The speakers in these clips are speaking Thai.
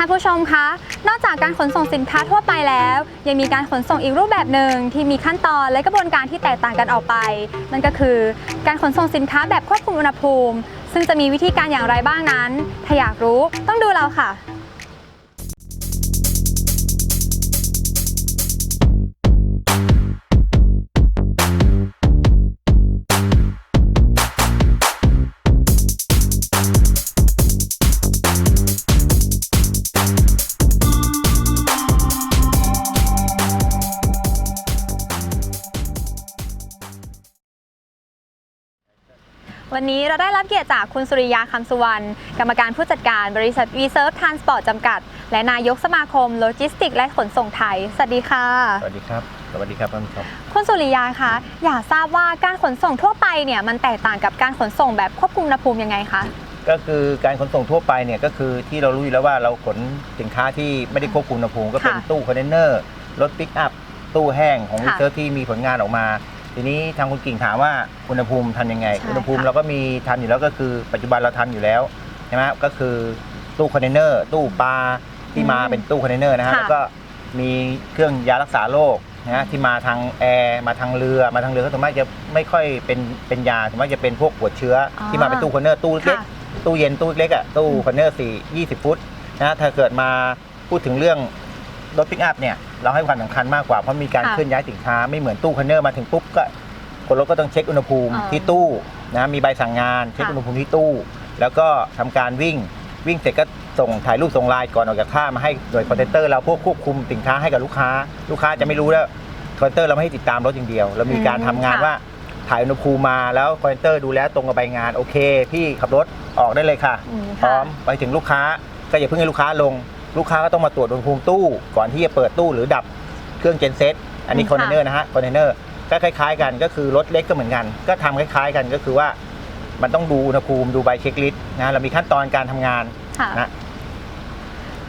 ท่านผู้ชมคะ นอกจากการขนส่งสินค้าทั่วไปแล้ว ยังมีการขนส่งอีกรูปแบบหนึ่งที่มีขั้นตอนและกระบวนการที่แตกต่างกันออกไป นั่นก็คือการขนส่งสินค้าแบบควบคุมอุณหภูมิ ซึ่งจะมีวิธีการอย่างไรบ้างนั้น ถ้าอยากรู้ต้องดูเราค่ะ วันนี้เราได้รับเกียรติจากคุณสุริยาคำสุวรรณกรรมการผู้จัดการบริษัท v s e r v e Transport จำกัด และนายกสมาคมโลจิสติกส์และขนส่งไทย สวัสดีค่ะ สวัสดีครับ สวัสดีครับท่านผู้ชมคุณสุริยาคะอยากทราบว่าการขนส่งทั่วไปเนี่ยมันแตกต่างกับการขนส่งแบบควบคุมอุณหภูมิยังไงคะ ก็คือการขนส่งทั่วไปเนี่ยก็คือที่เรารู้อยู่แล้วว่าเราขนสินค้าที่ไม่ได้ควบคุมอุณหภูมิก็เป็นค่ะตู้คอนเทนเนอร์รถปิกอัพตู้แห้งของค่ะเซอร์ที่มีผลงานออกมา ทีนี้ทางคุณกิ่งถามว่าอุณหภูมิทำยังไง ใช่อุณหภูมิค่ะเราก็มีทำอยู่แล้วก็คือ ปัจจุบันเราทำอยู่แล้วใช่ไหมก็คือตู้คอนเทนเนอร์ตู้ปลาที่มาเป็นตู้คอนเทนเนอร์นะฮะค่ะ แล้วก็มีเครื่องยารักษาโรคนะฮะที่มาทางแอร์มาทางเรือมาทางเรือก็ส่วนมากจะไม่ค่อยเป็นเป็นยาส่วนมากจะเป็นพวกหัวเชื้อออที่มาเป็นตู้คอนเทนเนอร์ตู้เล็ก ค่ะๆตู้เย็นตู้เล็กอะตู้คอนเทนเนอร์สี่ยี่สิบฟุตนะถ้าเกิดมาพูดถึงเรื่อง รถปิกอัพเนี่ยเราให้ความสำคัญมากกว่าเพราะมีการค่ะเคลื่อนย้ายสินค้าไม่เหมือนตู้คอนเทนเนอร์มาถึงปุ๊บก็คนรถก็ต้องเช็คอุณหภูมิอ๋อที่ตู้นะมีใบสั่งงานเช็คค่ะ อุณหภูมิที่ตู้ แล้วก็ทำการวิ่งวิ่งเสร็จก็ส่งถ่ายรูปส่งไลน์ก่อนออกจากท่ามาให้โดยคอนเทนเตอร์เราพวกควบคุมสินค้าให้กับลูกค้า ลูกค้าจะไม่รู้แล้วคอนเทนเตอร์เราไม่ให้ติดตามรถอย่างเดียวเรามีการทำงานค่ะว่า ถ่ายอุณหภูมิมาแล้วคอนเทนเตอร์ดูแลตรงกับใบงานโอเค พี่ขับรถออกได้เลยค่ะ อืมพร้อค่ะมไปถึงลูกค้าก็อย่าเพิ่งให้ลูกค้าลง ลูกค้าก็ต้องมาตรวจอุณหภูมิตู้ ก่อนที่จะเปิดตู้หรือดับเครื่องเจนเซตอันนี้อืมคอนเทนเนอร์ค่ะนะฮะคอนเทนเนอร์ก็คล้ายๆกันก็คือรถเล็กก็เหมือนกัน ก็ทำคล้ายๆกันก็คือว่ามันต้องดูอุณหภูมิดูใบเช็คลิสต์นะเรามีขั้นตอนการทำงานค่ะนะ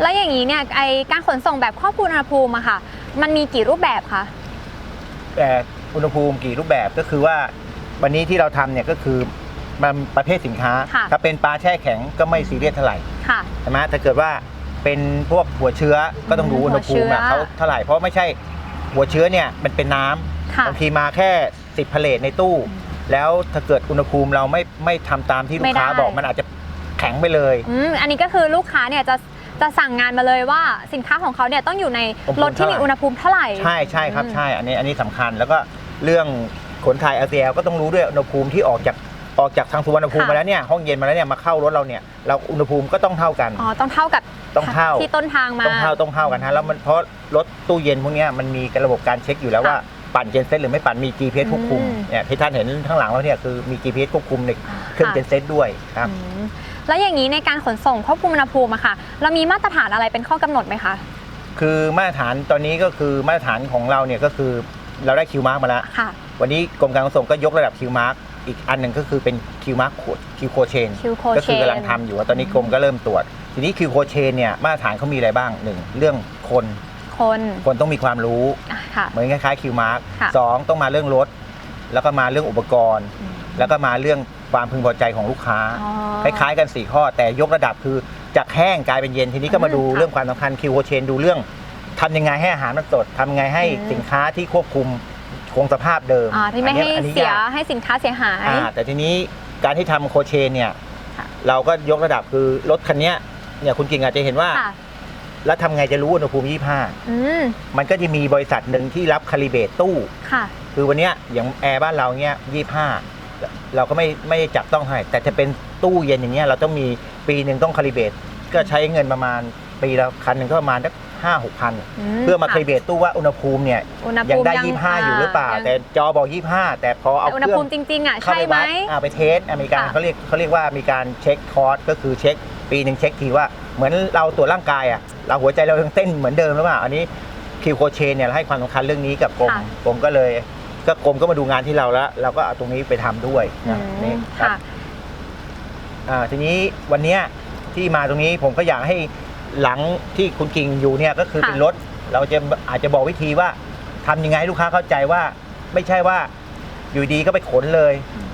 แล้วอย่างนี้เนี่ยไอการขนส่งแบบควบคุมอุณหภูมิอะค่ะ มันมีกี่รูปแบบคะแต่อุณหภูมิกี่รูปแบบก็คือว่าวันนี้ที่เราทำเนี่ยก็คือมันประเภทสินค้าค่ะถ้าเป็นปลาแช่แข็งก็ไม่ซีเรียสเท่าไหร่ค่ะใช่ไหมถ้าเกิดว่า เป็นพวกหัวเชื้อก็ต้องดูอืมอุณหภูมิอะหัวเชื้อเขาเท่าไหร่เพราะไม่ใช่หัวเชื้อเนี่ยมันเป็นน้ำค่ะบางทีมาแค่สิบพาเลทในตู้ แล้วถ้าเกิดอุณหภูมิเราไม่ไม่ทำตามที่ลูกค้าไม่ได้บอกมันอาจจะแข็งไปเลย อืมอันนี้ก็คือลูกค้าเนี่ยจะจะสั่งงานมาเลยว่าสินค้าของเขาเนี่ยต้องอยู่ในอุณหภูมิรถที่มีเท่าไหร่อุณหภูมิเท่าไหร่ ใช่ใช่ครับอืม ใช่อันนี้อันนี้สำคัญแล้วก็เรื่องขนถ่าย LCL ก็ต้องรู้ด้วยอุณหภูมิที่ออกจาก ออกจากทางสุวรรณภูมิมาแล้วเนี่ยห้องเย็นมาแล้วเนี่ยมาเข้ารถเราเนี่ยเราอุณหภูมิก็ต้องเท่ากัน อ๋อ ต้องเท่ากับต้องเท่าที่ต้นทางมา ต้องเท่าต้องเท่ากันฮะแล้วมันเพราะรถตู้เย็นพวกเนี้ยมันมีระบบการเช็คอยู่แล้วค่ะว่าปั่นเจนเซ็ตหรือไม่ปั่นมี GPS ควบคุมอืมเนี่ยที่ท่านเห็นข้างหลังเราเนี่ยคือมี GPS ควบคุมในเครื่องค่ะเจนเซ็ตด้วยครับอืมแล้วอย่างนี้ในการขนส่งควบคุมอุณหภูมิอะค่ะ เรามีมาตรฐานอะไรเป็นข้อกำหนดไหมคะ คือมาตรฐานตอนนี้ก็คือมาตรฐานของเราเนี่ยก็คือเราได้คิวมาร์กมาแล้วค่ะวันนี้กรมการขนส่งก็ยกระดับคิวมาร์ก อีกอันหนึ่งก็คือเป็นคิวมาร์กโคดคิวโคเชนคิวโคก็เชคือกำลังทำอยู่ว่าตอนนี้กรมก็เริ่มตรวจ ทีนี้คิวโคเชนเนี่ยมาตรฐานเขามีอะไรบ้างหนึ่งเรื่องคนคนคนต้องมีความรู้ อะค่ะ เหมือนคล้ายๆคิวมาร์กค่ะสองต้องมาเรื่องรถ แล้วก็มาเรื่องอุปกรณ์ อืม แล้วก็มาเรื่องความพึงพอใจของลูกค้า อ๋อ คล้ายๆกัน 4 ข้อ แต่ยกระดับคือจากแห้งกลายเป็นเย็นทีนี้ก็มาดูอืมค่ะเรื่องความสำคัญคิวโคเชนดูเรื่องทำยังไงให้อาหารมันสดทำยังไงให้อืม สินค้าที่ควบคุม คงสภาพเดิมอ่าที่ไม่ให้อันนี้เสียยากให้สินค้าเสียหาย อ่าแต่ทีนี้การที่ทำโคเชนเนี่ย ค่ะ เราก็ยกระดับคือรถคันเนี้ยเนี่ยคุณกิ่งอาจจะเห็นว่า ค่ะ แล้วทำไงจะรู้อุณหภูมิ อืม 25 มันก็จะมีบริษัทหนึ่งที่รับคาลิเบตตู้ ค่ะ คือวันเนี้ยอย่างแอร์บ้านเราเนี้ย25 เราก็ไม่ไม่ได้จับต้องให้ แต่จะเป็นตู้เย็นอย่างเงี้ยเราต้องมีปีหนึ่งต้องคาลิเบต ก็ใช้เงินประมาณปีละคันหนึ่งก็ประมาณสัก ห้าหกพันเพื่อมาคาลิเบตตู้ว่าอุณหภูมิเนี่ยอุณหยัภูงมิได้25อยู่หรือเปล่ายังแต่จอบอก25แต่พอเอาแต่อุณเคหรื่องภูมิจริงๆอะเข้าใช่ไปไหมวัดอ่าไปเทสอเมริกันค่ะเขาเรียกเขาเรียกว่ามีการเช็คคอร์สก็คือเช็คปีหนึ่งเช็คทีว่าเหมือนเราตรวจร่างกายอะเราหัวใจเรายังเต้นเหมือนเดิมหรือเปล่าอันนี้คิวโคเชนเนี่ยเราให้ความสำคัญเรื่องนี้กับกรมค่ะกรมก็เลยก็กรมก็มาดูงานที่เราแล้ว เราก็เอาตรงนี้ไปทำด้วยอืนะมนี่ครับค่ะอ่าทีนี้วันเนี้ยที่มาตรงนี้ผมก็อยากให้ หลังที่คุณกิงอยู่เนี่ยก็คือเป็นรถ เราจะอาจจะบอกวิธีว่าทำยังไงลูกค้าเข้าใจว่า ไม่ใช่ว่าอยู่ดีก็ไปขนเลย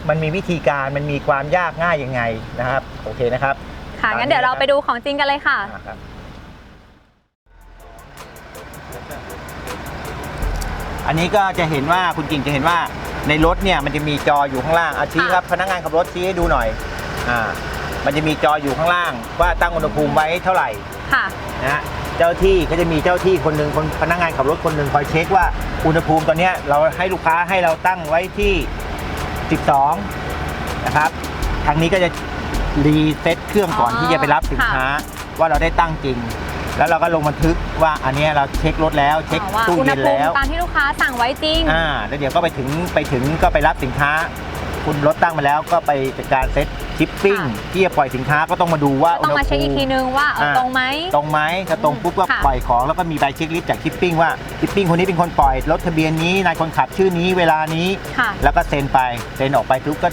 มันมีวิธีการมันมีความยากง่ายยังไงนะครับ โอเคนะครับ ค่ะ งั้นเดี๋ยวเราไปดูของจริงกันเลยค่ะอันนี้ก็จะเห็นว่าคุณกิ่งจะเห็นว่าในรถเนี่ยมันจะมีจออยู่ข้างล่างอาชี้ครับพนักงานขับรถชี้ให้ดูหน่อยอ่า มันจะมีจออยู่ข้างล่าง ว่าตั้งอุณหภูมิไว้เท่าไหร่ค่ะ นะฮะเจ้าที่ก็จะมีเจ้าที่คนหนึ่งคนพนักงานขับรถคนหนึ่งคอยเช็คว่าอุณหภูมิตอนเนี้ยเราให้ลูกค้าให้เราตั้งไว้ที่ 12 นะครับ ทางนี้ก็จะรีเซ็ตเครื่องก่อนอ๋อที่จะไปรับสินค้า ว่าเราได้ตั้งจริง แล้วเราก็ลงบันทึกว่าอันเนี้ยเราเช็ครถแล้วเช็คอ๋อว่าตู้อุณหเย็นภูมิแล้ว ตามที่ลูกค้าสั่งไว้จริง อ่าแล้วเดี๋ยวก็ไปถึงไปถึงก็ไปรับสินค้า คุณรถตั้งมาแล้วก็ไปจัดการเซ็ตชิปปิ้งค่ะ ที่จะปล่อยสินค้าก็ต้องมาดูว่าต้องมาเช็คอีกทีนึงว่าเอออ่าตรงไหม ตรงไหมถ้าตรงปุ๊บก็ค่ะ ปล่อยของแล้วก็มีใบเช็คลิสต์จากชิปปิ้งว่าชิปปิ้งคนนี้เป็นคนปล่อยรถทะเบียนนี้นายคนขับชื่อนี้เวลานี้ ค่ะ แล้วก็เซ็นไปเซ็นออกไปปุ๊บก็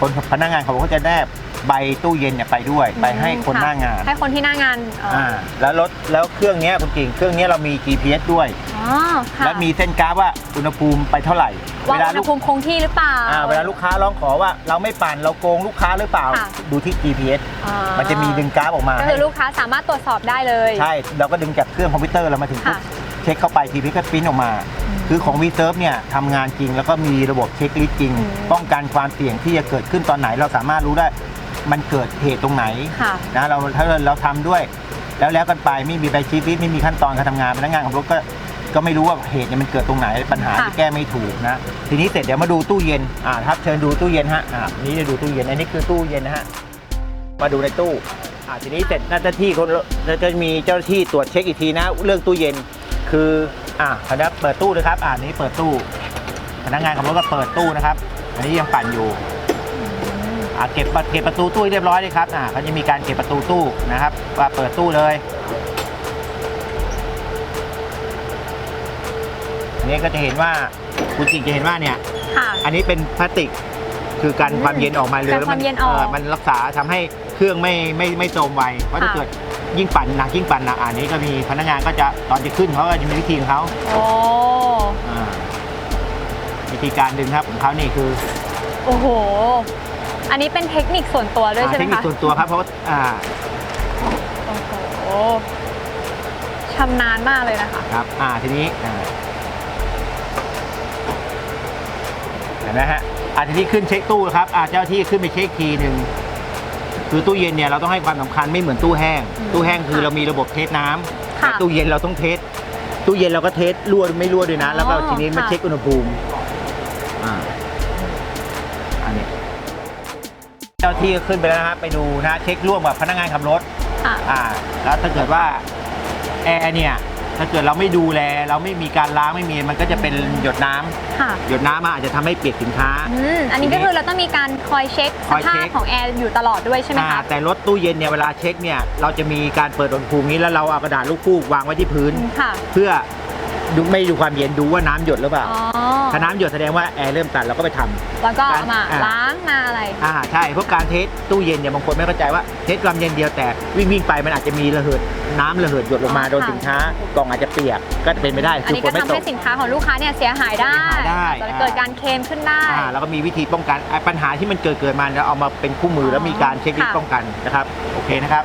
คนพนักงานเขาก็จะแนบใบตู้เย็นเนี่ยไปด้วย ไปให้คนค่ะหน้างาน ให้คนที่หน้างานเอ่อออ่าแล้วรถแล้วเครื่องเนี้ยคุณกิ่งเครื่องเนี้ยเรามี GPS ด้วย อ๋อค่ะ และมีเส้นกราฟว่าอุณหภูมิไปเท่าไหร่ ว่าเวลาอุณลูหก ภูมิคงที่หรือเปล่า อ่าเวลาลูกค้าร้องขอว่าเราไม่ปั่นเราโกงลูกค้าหรือเปล่า ค่ะ ดูที่ GPS อ่ามันจะมีดึงกราฟออกมาก็ให้คือลูกค้าสามารถตรวจสอบได้เลย ใช่ เราก็ดึงจากเครื่องคอมพิวเตอร์เรามาถึงปุ๊บค่ะเช็คเข้าไปทีพีก็ปริ้นออกมาอืมคือของ v ีเซิร์ฟเนี่ยทำงานจริง แล้วก็มีระบบเช็คลิสต์จริง อืมป้องกันความเสี่ยงที่จะเกิดขึ้นตอนไหน เราสามารถรู้ได้มันเกิดเหตุตรงไหนค่ะ นะเราถ้าเราเราทำด้วย แล้วแล้วกันไปไม่มีใบชี้ลิสต์ไม่มีขั้นตอนการทำงานพนักงานขับรถก็ ก็ไม่รู้ว่าเหตุเนี่ยมันเกิดตรงไหนปัญหาค่ะที่แก้ไม่ถูกนะ ทีนี้เสร็จเดี๋ยวมาดูตู้เย็นอ่าครับเชิญดูตู้เย็นฮะอ่านี่จะดูตู้เย็นอันนี้คือตู้เย็นนะฮะมาดูในตู้อ่าทีนี้เสร็จหน้าที่คนแล้วจะมีเจ้าหน้าที่ตรวจเช็คอีกทีนะ เรื่องตู้เย็นคืออ่าคณะเปิดตู้เลยครับอ่านี้เปิดตู้ พนักงานขับรถก็เปิดตู้นะครับ อันนี้ยังปั่นอยู่อ่าเก็บเก็บประตูตู้ให้เรียบร้อยเลยครับอ่าเขาจะมีการเก็บประตูตู้นะครับว่าเปิดตู้เลย นนี้ก็จะเห็นว่าคุณจิงจะเห็นว่าเนี่ย ค่ะ อันนี้เป็นพลาสติกคือกันความเย็นออกมาเลยกันแล้วความเย็นออกมันรักษาทำให้เครื่องไม่ไม่ไม่โจมไวเพราะถ้าค่ะเกิดยิ่งปั่นหนักยิ่งปั่นหนักอันนี้ก็มีพนักงานก็จะตอนจะขึ้นเขาก็จะมีวิธีของเขาโอ้ อ่าวิธีการดึงครับของเขานี่คือโอ้โห อันนี้เป็นเทคนิคส่วนตัวด้วยอ่าใช่ไหเทมคนิคคะ ส่วนตัวครับเพราะว่าอ่าโอ้โหชำนาญมากเลยนะคะ ครับอ่าทีนี้อ่า นไหมฮะอ่าทีนี้ขึ้นเช็คตู้ครับอ่าเจ้าที่ขึ้นไปเช็คทีหนึ่งคือตู้เย็นเนี่ยเราต้องให้ความสำคัญไม่เหมือนตู้แห้งอืมตู้แห้งคือค่ะเรามีระบบเทสน้ำค่ะแต่ตู้เย็นเราต้องเทสตู้เย็นเราก็เทสรั่วหรือไม่รั่วด้วยนะ แล้วก็อ๋อทีนี้มาค่ะเช็คอุณหภูมิอ่าอันนี้เจ้าที่ก็ขึ้นไปแล้วนะครับไปดูนะเช็คร่วมกับพนักงานขับรถค่ะอ่าแล้วถ้าเกิดว่าแอร์เนี่ย ถ้าเกิดเราไม่ดูแล เราไม่มีการล้างไม่มีมันก็จะเป็นหยดน้ำค่ะ หยดน้ำมาอาจจะทำให้เปียกสินค้า อืม อันนี้ก็คือเราต้องมีการคอยเช็คคสอยภาเช็พคของแอร์อยู่ตลอดด้วยใช่ไหมอ่าคะ แต่รถตู้เย็นเนี่ยเวลาเช็คเนี่ยเราจะมีการเปิดอุณหภูมินี้แล้วเราเอากระดาษลูกฟูกวางไว้ที่พื้น ค่ะ เพื่อ ดูไม่ดูความเย็นดูว่าน้ำหยดหรือเปล่า อ๋อถ้าน้ำหยดแสดงว่าแอร์เริ่มตันเราก็ไปทำ แล้วก็เอามาอ่าล้างมาอะไร อ่าใช่เพราะการเทสตู้เย็นเนี่ยบางคนไม่เข้าใจว่าเทสความเย็นเดียวแต่วิ่งวิ่งไปมันอาจจะมีระเหิดน้ำระเหิดหยดลงมาอ๋อโดนค่ะ สินค้ากล่องอาจจะเปียกก็เป็นไปได้อันคือนี้ฝก็นไม่ทำตให้ก สินค้าของลูกค้าเนี่ยเสียหายได้เสียหายได้ อาจจะเกิดการเคลมขึ้นได้ อ่าแล้วก็มีวิธีป้องกันไอ้ปัญหาที่มันเกิดเกิดมาเราเอามาเป็นคู่มือแล้วมีการเช็คลิสต์ค่ะ ป้องกันนะครับโอเคนะครับ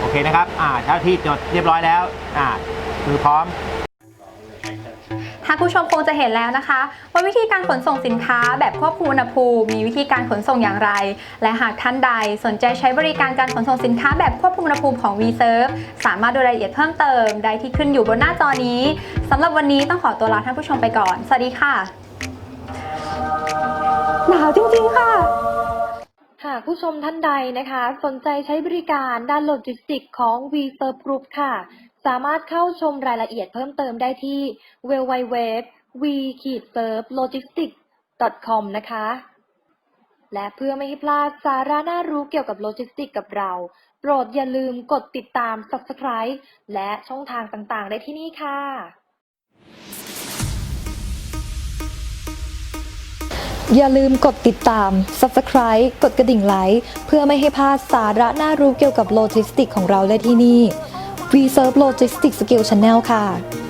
โอเคนะครับอ่าเจ้าที่จดเรียบร้อยแล้วอ่า คือพร้อมท่านผู้ชมคงจะเห็นแล้วนะคะ ว่าวิธีการขนส่งสินค้าแบบควบคุมอุณหภูมิมีวิธีการขนส่งอย่างไร และหากท่านใดสนใจใช้บริการการขนส่งสินค้าแบบควบคุมอุณหภูมิของ VServe สามารถดูรายละเอียดเพิ่มเติมได้ที่ขึ้นอยู่บนหน้าจอนี้สำหรับวันนี้ต้องขอตัวลาท่านผู้ชมไปก่อน สวัสดีค่ะหนาวจริงๆค่ะหากผู้ชมท่านใดนะคะ สนใจใช้บริการด้านโลจิสติกของ v s e r v e Group ค่ะ สามารถเข้าชมรายละเอียดเพิ่มเติมได้ที่ www v s e r v e logistics com นะคะ และเพื่อไม่ให้พลาดสาระน่ารู้เกี่ยวกับโลจิสติกกับเรา โปรดอย่าลืมกดติดตาม Subscribe และช่องทางต่างๆ ได้ที่นี่ค่ะอย่าลืมกดติดตาม Subscribe กดกระดิ่งไลค์ เพื่อไม่ให้พลาดสาระน่ารู้เกี่ยวกับโลจิสติกของเราได้ที่นี่ We Serve Logistics Skill Channel ค่ะ